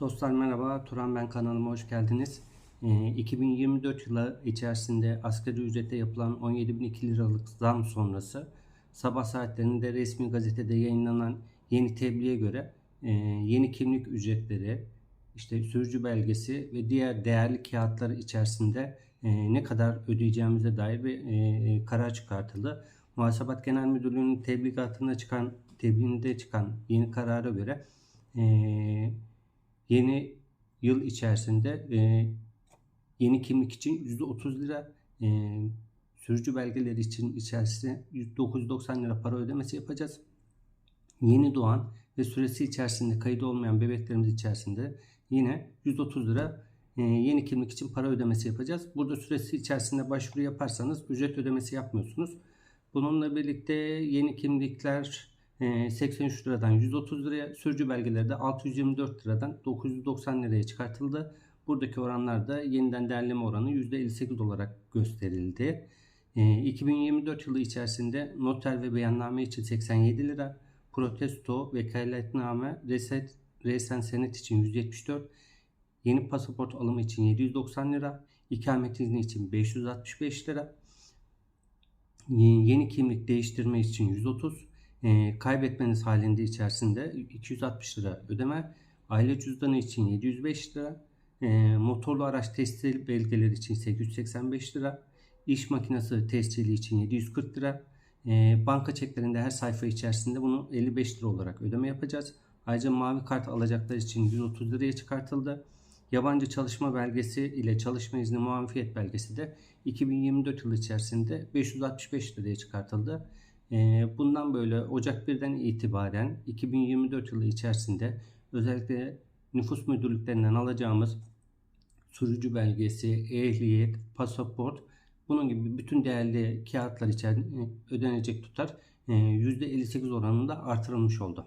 Dostlar merhaba, Turan ben kanalıma hoş geldiniz. Ee, 2024 yılı içerisinde asgari ücrete yapılan 17.002 liralık zam sonrası sabah saatlerinde resmi gazetede yayınlanan yeni tebliğe göre e, yeni kimlik ücretleri, işte sürücü belgesi ve diğer değerli kağıtlar içerisinde e, ne kadar ödeyeceğimize dair bir e, karar çıkartıldı. Muhasebat Genel Müdürlüğü'nün tebligatında çıkan, tebliğinde çıkan yeni karara göre yeni yıl içerisinde e, yeni kimlik için %30 lira e, sürücü belgeleri için içerisinde 990 lira para ödemesi yapacağız. Yeni doğan ve süresi içerisinde kayıt olmayan bebeklerimiz içerisinde yine 130 lira e, yeni kimlik için para ödemesi yapacağız. Burada süresi içerisinde başvuru yaparsanız ücret ödemesi yapmıyorsunuz. Bununla birlikte yeni kimlikler 83 liradan 130 liraya, sürücü belgeleri de 624 liradan 990 liraya çıkartıldı. Buradaki oranlar da yeniden değerleme oranı %58 olarak gösterildi. E, 2024 yılı içerisinde noter ve beyanname için 87 lira, protesto, vekaletname, reset, resen senet için 174, yeni pasaport alımı için 790 lira, ikamet izni için 565 lira, yeni kimlik değiştirme için 130, e, kaybetmeniz halinde içerisinde 260 lira ödeme, aile cüzdanı için 705 lira, e, motorlu araç tescil belgeleri için 885 lira, iş makinesi tescili için 740 lira, e, banka çeklerinde her sayfa içerisinde bunu 55 lira olarak ödeme yapacağız. Ayrıca mavi kart alacaklar için 130 liraya çıkartıldı. Yabancı çalışma belgesi ile çalışma izni muafiyet belgesi de 2024 yılı içerisinde 565 liraya çıkartıldı. Ee, Bundan böyle Ocak 1'den itibaren 2024 yılı içerisinde özellikle nüfus müdürlüklerinden alacağımız sürücü belgesi, ehliyet, pasaport bunun gibi bütün değerli kağıtlar için ödenecek tutar %58 oranında artırılmış oldu.